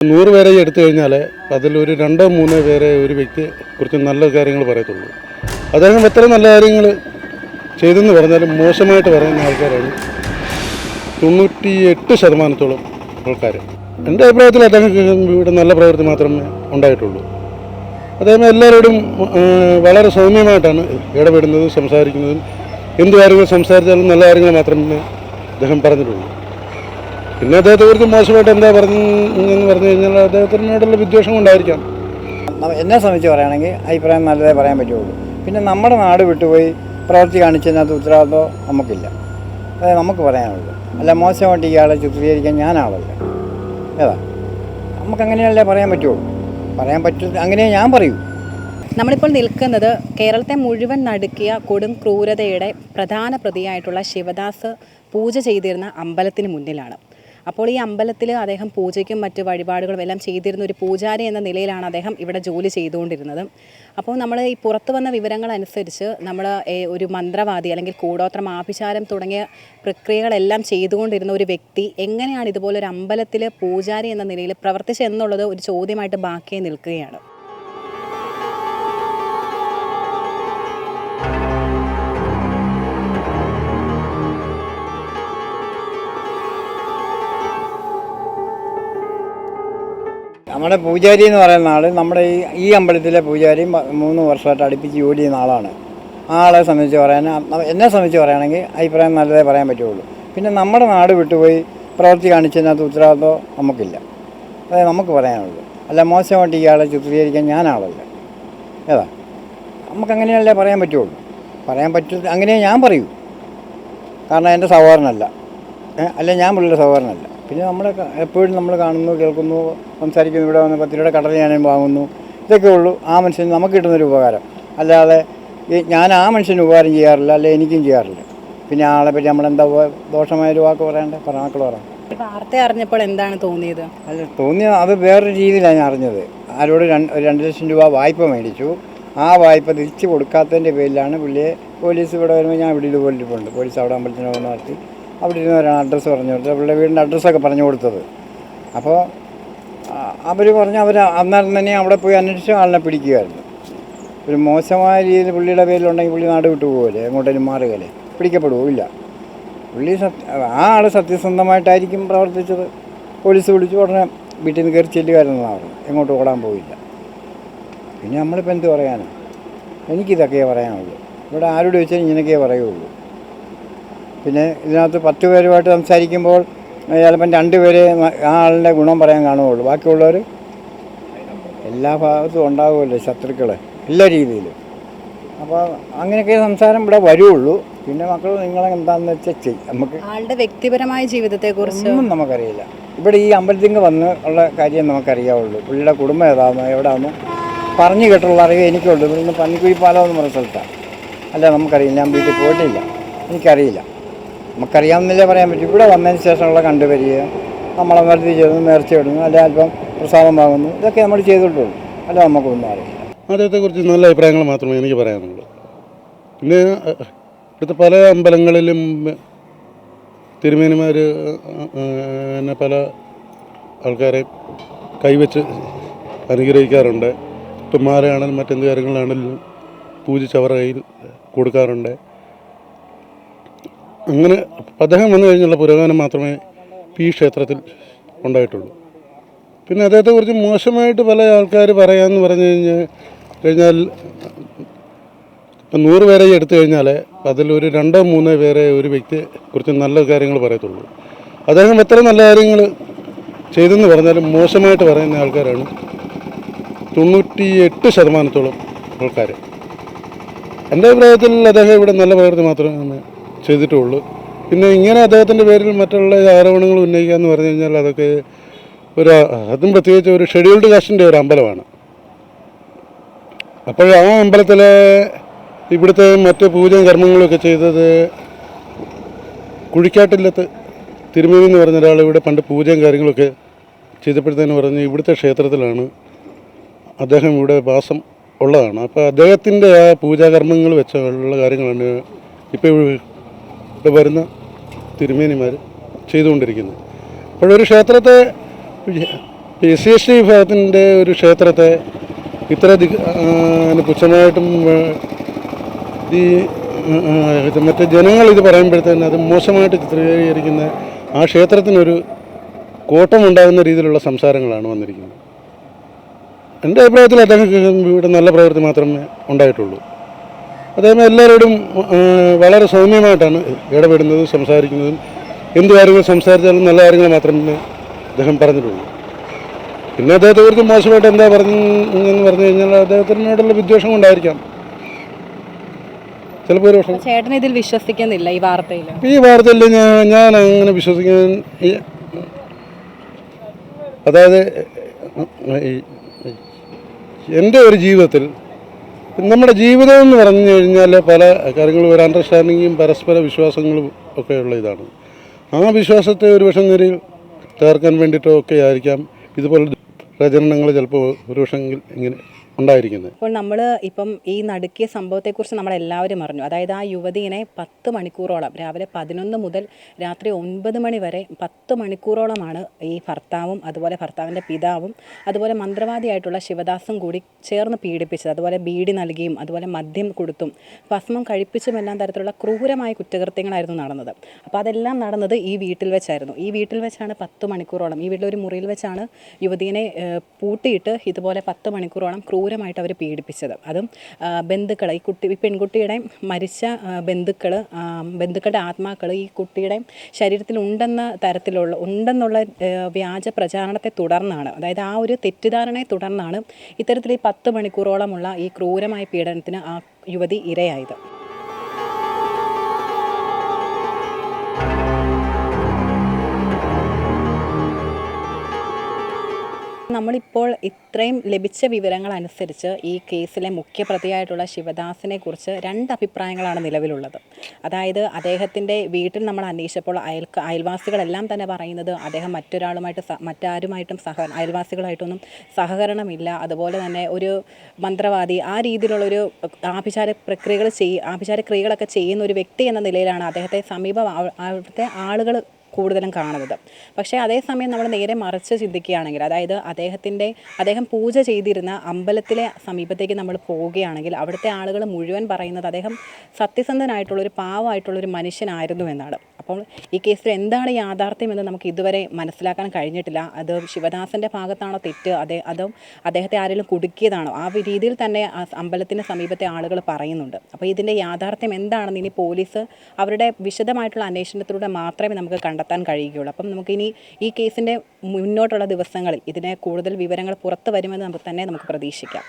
നൂറ് പേരെ എടുത്തു കഴിഞ്ഞാൽ അതിൽ ഒരു രണ്ടോ മൂന്നോ പേരെ ഒരു വ്യക്തി കുറച്ച് നല്ല കാര്യങ്ങൾ പറയത്തുള്ളൂ. അദ്ദേഹം എത്ര നല്ല കാര്യങ്ങൾ ചെയ്തെന്ന് പറഞ്ഞാലും മോശമായിട്ട് പറയുന്ന ആൾക്കാരാണ് തൊണ്ണൂറ്റി എട്ട് ശതമാനത്തോളം ആൾക്കാർ എന്റെ അഭിപ്രായത്തിൽ അദ്ദേഹം ഇവിടെ നല്ല പ്രവൃത്തി മാത്രമേ ഉണ്ടായിട്ടുള്ളൂ. അദ്ദേഹം എല്ലാവരോടും വളരെ സൗമ്യമായിട്ടാണ് ഇടപെടുന്നതും സംസാരിക്കുന്നതും എന്ത് കാര്യങ്ങൾ സംസാരിച്ചാലും നല്ല കാര്യങ്ങൾ മാത്രമേ അദ്ദേഹം പറഞ്ഞിട്ടുള്ളൂ. പിന്നെ അദ്ദേഹത്തെ കുറിച്ച് മോശമായിട്ട് എന്താ പറഞ്ഞു പറഞ്ഞു കഴിഞ്ഞാൽ അദ്ദേഹത്തിനോടുള്ള വിദ്വേഷം ഉണ്ടായിരിക്കാം എന്നെ സംബന്ധിച്ച് പറയുകയാണെങ്കിൽ അഭിപ്രായം നല്ലതേ പറയാൻ പറ്റുള്ളൂ. പിന്നെ നമ്മുടെ നാട് വിട്ടുപോയി പ്രവൃത്തി കാണിച്ചതിനകത്ത് ഉത്തരവാദിത്വം നമുക്കില്ല. അതായത് നമുക്ക് പറയാനുള്ളൂ അല്ല മോശമായിട്ട് ഇയാളെ ചിത്രീകരിക്കാൻ ഞാനാളല്ല ഏതാ നമുക്കങ്ങനെയല്ലേ പറയാൻ പറ്റുള്ളൂ. പറയാൻ പറ്റും അങ്ങനെ ഞാൻ പറയൂ. നമ്മളിപ്പോൾ നിൽക്കുന്നത് കേരളത്തെ മുഴുവൻ നടുക്കിയ കൊടും ക്രൂരതയുടെ പ്രധാന പ്രതിയായിട്ടുള്ള ശിവദാസ് പൂജ ചെയ്തിരുന്ന അമ്പലത്തിന് മുന്നിലാണ്. അപ്പോൾ ഈ അമ്പലത്തിൽ അദ്ദേഹം പൂജയ്ക്കും മറ്റ് വഴിപാടുകളും എല്ലാം ചെയ്തിരുന്ന ഒരു പൂജാരി എന്ന നിലയിലാണ് അദ്ദേഹം ഇവിടെ ജോലി ചെയ്തുകൊണ്ടിരുന്നത്. അപ്പോൾ നമ്മൾ ഈ പുറത്തു വന്ന വിവരങ്ങൾ അനുസരിച്ച് നമ്മൾ ഒരു മന്ത്രവാദി അല്ലെങ്കിൽ കൂടോത്രം ആഭിചാരം തുടങ്ങിയ പ്രക്രിയകളെല്ലാം ചെയ്തുകൊണ്ടിരുന്ന ഒരു വ്യക്തി എങ്ങനെയാണ് ഇതുപോലെ ഒരു അമ്പലത്തിൽ പൂജാരി എന്ന നിലയിൽ പ്രവർത്തിച്ചെന്നുള്ളത് ഒരു ചോദ്യമായിട്ട് ബാക്കിയായി നിൽക്കുകയാണ്. നമ്മുടെ പൂജാരി എന്ന് പറയുന്ന ആൾ നമ്മുടെ ഈ ഈ അമ്പലത്തിലെ പൂജാരി മൂന്ന് വർഷമായിട്ട് അടുപ്പിച്ച് ജോലി ചെയ്യുന്ന ആളാണ്. ആളെ സംബന്ധിച്ച് പറയാൻ എന്നെ സംബന്ധിച്ച് പറയുകയാണെങ്കിൽ അഭിപ്രായം നല്ലതേ പറയാൻ പറ്റുള്ളൂ പിന്നെ നമ്മുടെ നാട് വിട്ടുപോയി പ്രവൃത്തി കാണിച്ചതിനകത്ത് ഉത്തരവാദിത്വം നമുക്കില്ല. അതായത് നമുക്ക് പറയാനുള്ളൂ അല്ല മോശമായിട്ട് ഇയാളെ ചിത്രീകരിക്കാൻ ഞാനാളല്ല ഏതാ? നമുക്കങ്ങനെയല്ലേ പറയാൻ പറ്റുള്ളൂ പറയാൻ പറ്റും അങ്ങനെ ഞാൻ പറയൂ. കാരണം എന്റെ സഹോദരനല്ല. അല്ല ഞാൻ പുള്ളിയുടെ സഹോദരനല്ല. പിന്നെ നമ്മൾ എപ്പോഴും നമ്മൾ കാണുന്നു കേൾക്കുന്നു സംസാരിക്കുന്നു ഇവിടെ വന്ന് പത്ത് രൂപയുടെ കടല ഞാനും വാങ്ങുന്നു. ഇതൊക്കെ ഉള്ളൂ ആ മനുഷ്യന് നമുക്ക് കിട്ടുന്നൊരു ഉപകാരം. അല്ലാതെ ഈ ഞാൻ ആ മനുഷ്യന് ഉപകാരം ചെയ്യാറില്ല അല്ലെ എനിക്കും ചെയ്യാറില്ല. പിന്നെ ആളെ പറ്റി നമ്മളെന്താ ദോഷമായൊരു വാക്ക് പറയണ്ടേ? പറ മക്കൾ പറയാം വാർത്ത അറിഞ്ഞപ്പോൾ എന്താണ് തോന്നിയത്? അല്ല തോന്നിയ അത് വേറൊരു രീതിയിലാണ് ഞാൻ അറിഞ്ഞത്. ആരോട് രണ്ട് രണ്ട് ലക്ഷം രൂപ വായ്പ മേടിച്ചു. ആ വായ്പ തിരിച്ചു കൊടുക്കാത്തതിന്റെ പേരിലാണ് പുള്ളിയെ പോലീസ് ഇവിടെ വരുമ്പോൾ ഞാൻ ഇവിടെ ഇതുപോലെ പോലീസ് അവിടെ അമ്പലത്തിന് വന്ന് നടത്തി അവിടെ ഇരുന്നവരാണ് അഡ്രസ്സ് പറഞ്ഞു കൊടുത്തത് അവരുടെ വീടിന്റെ അഡ്രസ്സൊക്കെ പറഞ്ഞു കൊടുത്തത്. അപ്പോൾ അവർ പറഞ്ഞു അവർ അന്നേരം തന്നെ അവിടെ പോയി അന്വേഷിച്ച് ആളിനെ പിടിക്കുകയായിരുന്നു. ഒരു മോശമായ രീതിയിൽ പുള്ളിയുടെ പേരിലുണ്ടെങ്കിൽ പുള്ളി നാട് വിട്ടു പോകുമല്ലേ എങ്ങോട്ടേലും മാറുകയല്ലേ? പിടിക്കപ്പെടുമോ ഇല്ല. പുള്ളി സത്യ ആ ആൾ സത്യസന്ധമായിട്ടായിരിക്കും പ്രവർത്തിച്ചത്. പോലീസ് വിളിച്ചു ഉടനെ വീട്ടിൽ നിന്ന് കയറി ചെല്ലുകാരെന്നാണ് പറഞ്ഞു എങ്ങോട്ട് ഓടാൻ പോയില്ല. പിന്നെ നമ്മളിപ്പോൾ എന്ത് പറയാനാണ്? എനിക്കിതൊക്കെയേ പറയാനുള്ളൂ. ഇവിടെ ആരോട് ചോദിച്ചാൽ ഇങ്ങനെയൊക്കെയേ പറയുള്ളൂ. പിന്നെ ഇതിനകത്ത് പത്ത് പേരുമായിട്ട് സംസാരിക്കുമ്പോൾ ചിലപ്പം രണ്ട് പേര് ആ ആളിന്റെ ഗുണം പറയാൻ കാണുകയുള്ളൂ. ബാക്കിയുള്ളവർ എല്ലാ ഭാഗത്തും ഉണ്ടാകുമല്ലോ ശത്രുക്കൾ എല്ലാ രീതിയിലും. അപ്പോൾ അങ്ങനെയൊക്കെ സംസാരം ഇവിടെ വരുള്ളൂ. പിന്നെ മക്കൾ നിങ്ങളെ എന്താണെന്ന് വെച്ചാൽ ചെയ്യും നമുക്ക് ആളുടെ വ്യക്തിപരമായ ജീവിതത്തെക്കുറിച്ച്? ഒന്നും നമുക്കറിയില്ല. ഇവിടെ ഈ അമ്പലത്തിങ്ക് വന്ന് ഉള്ള കാര്യം നമുക്കറിയാവുള്ളൂ. പുള്ളിയുടെ കുടുംബം ഏതാണെന്നോ എവിടെയാണെന്നോ പറഞ്ഞു കേട്ടുള്ള അറിവ് എനിക്കുള്ളൂ. ഇവിടുന്ന് പന്നിക്കുഴി പാലം എന്ന് പറഞ്ഞ സ്ഥലത്താണ് അല്ല നമുക്കറിയില്ല. ഞാൻ വീട്ടിൽ പോയിട്ടില്ല. എനിക്കറിയില്ല. നമുക്കറിയാവുന്നില്ലേ പറയാൻ പറ്റും. ഇവിടെ വന്നതിന് ശേഷമുള്ള കണ്ടുപരിചയം നമ്മളമ്പലത്തിൽ ചെയ്യുന്നു നേർച്ച ഇടുന്നു അല്ലെ അല്പം പ്രസാദം വാങ്ങുന്നു ഇതൊക്കെ നമ്മൾ ചെയ്തിട്ടുള്ളൂ. അല്ല നമുക്കൊന്നും അറിയില്ല. അദ്ദേഹത്തെക്കുറിച്ച് നല്ല അഭിപ്രായങ്ങൾ മാത്രമേ എനിക്ക് പറയാനുള്ളൂ. പിന്നെ ഇവിടുത്തെ പല അമ്പലങ്ങളിലും തിരുമേനിമാർ എന്നെ പല ആൾക്കാരെ കൈവച്ച് അനുഗ്രഹിക്കാറുണ്ട്. ഇപ്പം മാലയാണെങ്കിലും മറ്റെന്ത് കാര്യങ്ങളാണെങ്കിലും പൂജിച്ച് അവരുടെ കയ്യിൽ കൊടുക്കാറുണ്ട്. അങ്ങനെ അദ്ദേഹം വന്നു കഴിഞ്ഞുള്ള പുരോഗമനം മാത്രമേ പി ക്ഷേത്രത്തിൽ ഉണ്ടായിട്ടുള്ളൂ. പിന്നെ അദ്ദേഹത്തെക്കുറിച്ച് മോശമായിട്ട് പല ആൾക്കാർ പറയാമെന്ന് പറഞ്ഞു കഴിഞ്ഞാൽ കഴിഞ്ഞാൽ ഇപ്പം നൂറ് പേരെ എടുത്തു കഴിഞ്ഞാൽ അതിലൊരു രണ്ടോ മൂന്നോ പേരെ ഒരു വ്യക്തിയെ കുറിച്ച് നല്ല കാര്യങ്ങൾ പറയത്തുള്ളൂ. അദ്ദേഹം എത്ര നല്ല കാര്യങ്ങൾ ചെയ്തെന്ന് പറഞ്ഞാലും മോശമായിട്ട് പറയുന്ന ആൾക്കാരാണ് തൊണ്ണൂറ്റി എട്ട് ശതമാനത്തോളം ആൾക്കാർ എന്റെ അഭിപ്രായത്തിൽ അദ്ദേഹം ഇവിടെ നല്ല പ്രവർത്തി മാത്രമേ ചെയ്തിട്ടുള്ളൂ. പിന്നെ ഇങ്ങനെ അദ്ദേഹത്തിന്റെ പേരിൽ മറ്റുള്ള ആരോപണങ്ങൾ ഉന്നയിക്കുക എന്ന് പറഞ്ഞു കഴിഞ്ഞാൽ അതൊക്കെ ഒരു അതും പ്രത്യേകിച്ച് ഒരു ഷെഡ്യൂൾഡ് കാസ്റ്റിന്റെ ഒരു അമ്പലമാണ്. അപ്പോൾ ആ അമ്പലത്തിലെ ഇവിടുത്തെ മറ്റ് പൂജയും കർമ്മങ്ങളൊക്കെ ചെയ്തത് കുഴിക്കാട്ടില്ലത്ത് തിരുമേനി എന്ന് പറഞ്ഞ ഒരാൾ ഇവിടെ പണ്ട് പൂജയും കാര്യങ്ങളൊക്കെ ചെയ്തപ്പോഴത്തേന് പറഞ്ഞ് ഇവിടുത്തെ ക്ഷേത്രത്തിലാണ് അദ്ദേഹം ഇവിടെ വാസം ഉള്ളതാണ്. അപ്പോൾ അദ്ദേഹത്തിന്റെ ആ പൂജാകർമ്മങ്ങൾ വെച്ചുള്ള കാര്യങ്ങളാണ് ഇപ്പോൾ ഇവിടെ വരുന്ന തിരുമേനിമാർ ചെയ്തുകൊണ്ടിരിക്കുന്നത് അപ്പോഴൊരു ക്ഷേത്രത്തെ എസ് സി എസ് ടി വിഭാഗത്തിന്റെ ഒരു ക്ഷേത്രത്തെ ഇത്ര പുച്ഛമായിട്ടും ഈ മറ്റേ ജനങ്ങൾ ഇത് പറയുമ്പോഴത്തേന് അത് മോശമായിട്ട് ചിത്രീകരിക്കുന്ന ആ ക്ഷേത്രത്തിനൊരു കോട്ടമുണ്ടാകുന്ന രീതിയിലുള്ള സംസാരങ്ങളാണ് വന്നിരിക്കുന്നത്. എന്റെ അഭിപ്രായത്തിൽ അദ്ദേഹം ഇവിടെ നല്ല പ്രവൃത്തി മാത്രമേ ഉണ്ടായിട്ടുള്ളൂ. അദ്ദേഹം എല്ലാവരോടും വളരെ സൗമ്യമായിട്ടാണ് ഇടപെടുന്നതും സംസാരിക്കുന്നതും. എന്ത് കാര്യങ്ങൾ സംസാരിച്ചാലും നല്ല കാര്യങ്ങൾ മാത്രമേ അദ്ദേഹം പറഞ്ഞിട്ടുള്ളൂ. പിന്നെ അദ്ദേഹത്തെ കുറിച്ച് മോശമായിട്ട് എന്താ പറഞ്ഞെന്ന് പറഞ്ഞു കഴിഞ്ഞാൽ അദ്ദേഹത്തിനോടുള്ള വിദ്വേഷം കൊണ്ടായിരിക്കാം. ചിലപ്പോൾ ഒരു പക്ഷേ ചേട്ടൻ ഇതിൽ വിശ്വസിക്കുന്നില്ല ഈ വാർത്തയിൽ. ഈ വാർത്തയിൽ ഞാൻ ഞാൻ അങ്ങനെ വിശ്വസിക്കാൻ അതായത് എന്റെ ഒരു ജീവിതത്തിൽ നമ്മുടെ ജീവിതം എന്ന് പറഞ്ഞു കഴിഞ്ഞാൽ പല കാര്യങ്ങളും ഒരു അണ്ടർസ്റ്റാൻഡിങ്ങും പരസ്പര വിശ്വാസങ്ങളും ഒക്കെ ഉള്ള ഇതാണ്. ആ വിശ്വാസത്തെ ഒരു പക്ഷം നിരയിൽ തകർക്കാൻ വേണ്ടിയിട്ടോ ഒക്കെ ആയിരിക്കാം. ഇതുപോലെ പ്രചരണങ്ങൾ ചിലപ്പോൾ ഒരു പക്ഷം ഇങ്ങനെ ഉണ്ടായിരിക്കുന്നത്. അപ്പോൾ നമ്മൾ ഇപ്പം ഈ നടുക്കിയ സംഭവത്തെക്കുറിച്ച് നമ്മൾ എല്ലാവരും അറിഞ്ഞു. അതായത് ആ യുവതിയെ പത്ത് മണിക്കൂറോളം രാവിലെ പതിനൊന്ന് മുതൽ രാത്രി ഒൻപത് മണി വരെ പത്ത് മണിക്കൂറോളമാണ് ഈ ഭർത്താവും അതുപോലെ ഭർത്താവിന്റെ പിതാവും അതുപോലെ മന്ത്രവാദിയായിട്ടുള്ള ശിവദാസും കൂടി ചേർന്ന് പീഡിപ്പിച്ചത് അതുപോലെ ബീഡി നൽകിയും അതുപോലെ മദ്യം കൊടുത്തും ഭസ്മം കഴിപ്പിച്ചും എല്ലാം തരത്തിലുള്ള ക്രൂരമായ കുറ്റകൃത്യങ്ങളായിരുന്നു നടന്നത്. അപ്പോൾ അതെല്ലാം നടന്നത് ഈ വീട്ടിൽ വെച്ചായിരുന്നു. ഈ വീട്ടിൽ വെച്ചാണ് പത്ത് മണിക്കൂറോളം ഈ വീട്ടിലൊരു മുറിയിൽ വെച്ചാണ് യുവതിയെ പൂട്ടിയിട്ട് ഇതുപോലെ പത്ത് മണിക്കൂറോളം ക്രൂരമായിട്ട് അവർ പീഡിപ്പിച്ചത്. അതും ബന്ധുക്കൾ ഈ കുട്ടി ഈ പെൺകുട്ടിയുടെ മരിച്ച ബന്ധുക്കൾ ബന്ധുക്കളുടെ ആത്മാക്കൾ ഈ കുട്ടിയുടെ ശരീരത്തിൽ ഉണ്ടെന്ന തരത്തിലുള്ള ഉണ്ടെന്നുള്ള വ്യാജ പ്രചാരണത്തെ തുടർന്നാണ്. അതായത് ആ ഒരു തെറ്റിദ്ധാരണയെ തുടർന്നാണ് ഇത്തരത്തിൽ ഈ പത്ത് മണിക്കൂറോളമുള്ള ഈ ക്രൂരമായ പീഡനത്തിന് ആ യുവതി ഇരയായത്. നമ്മളിപ്പോൾ ഇത്രയും ലഭിച്ച വിവരങ്ങൾ അനുസരിച്ച് ഈ കേസിലെ മുഖ്യപ്രതിയായിട്ടുള്ള ശിവദാസിനെ കുറിച്ച് രണ്ട് അഭിപ്രായങ്ങളാണ് നിലവിലുള്ളത്. അതായത് അദ്ദേഹത്തിന്റെ വീട്ടിൽ നമ്മൾ അന്വേഷിച്ചപ്പോൾ അയൽ അയൽവാസികളെല്ലാം തന്നെ പറയുന്നത് അദ്ദേഹം മറ്റൊരാളുമായിട്ട് മറ്റാരുമായിട്ടും സഹ അയൽവാസികളായിട്ടൊന്നും സഹകരണമില്ല. അതുപോലെ തന്നെ ഒരു മന്ത്രവാദി ആ രീതിയിലുള്ളൊരു ആഭിചാര പ്രക്രിയകൾ ചെയ്യ ആഭിചാര ക്രിയകളൊക്കെ ചെയ്യുന്ന ഒരു വ്യക്തി എന്ന നിലയിലാണ് അദ്ദേഹത്തെ സമീപ അവ- അവിടുത്തെ ആളുകൾ കൂടുതലും കാണുന്നത്. പക്ഷേ അതേസമയം നമ്മൾ നേരെ മറിച്ച് ചിന്തിക്കുകയാണെങ്കിൽ അതായത് അദ്ദേഹത്തിന്റെ അദ്ദേഹം പൂജ ചെയ്തിരുന്ന അമ്പലത്തിലെ സമീപത്തേക്ക് നമ്മൾ പോവുകയാണെങ്കിൽ അവിടുത്തെ ആളുകൾ മുഴുവൻ പറയുന്നത് അദ്ദേഹം സത്യസന്ധനായിട്ടുള്ളൊരു പാവമായിട്ടുള്ളൊരു മനുഷ്യനായിരുന്നു എന്നാണ്. അപ്പോൾ ഈ കേസിൽ എന്താണ് യാഥാർത്ഥ്യമെന്ന് നമുക്ക് ഇതുവരെ മനസ്സിലാക്കാൻ കഴിഞ്ഞിട്ടില്ല. അത് ശിവദാസന്റെ ഭാഗത്താണോ തെറ്റ്? അതേ അതോ അദ്ദേഹത്തെ ആരെങ്കിലും കുടുക്കിയതാണോ? ആ രീതിയിൽ തന്നെ അമ്പലത്തിന് സമീപത്തെ ആളുകൾ പറയുന്നുണ്ട്. അപ്പോൾ ഇതിന്റെ യാഥാർത്ഥ്യം എന്താണെന്ന് ഇനി പോലീസ് അവരുടെ വിശദമായിട്ടുള്ള അന്വേഷണത്തിലൂടെ മാത്രമേ നമുക്ക് കണ്ടെത്താൻ കഴിയുകയുള്ളൂ. അപ്പം നമുക്കിനി ഈ കേസിന്റെ മുന്നോട്ടുള്ള ദിവസങ്ങളിൽ ഇതിനെ കൂടുതൽ വിവരങ്ങൾ പുറത്തു വരുമെന്ന് നമുക്ക് തന്നെ നമുക്ക് പ്രതീക്ഷിക്കാം.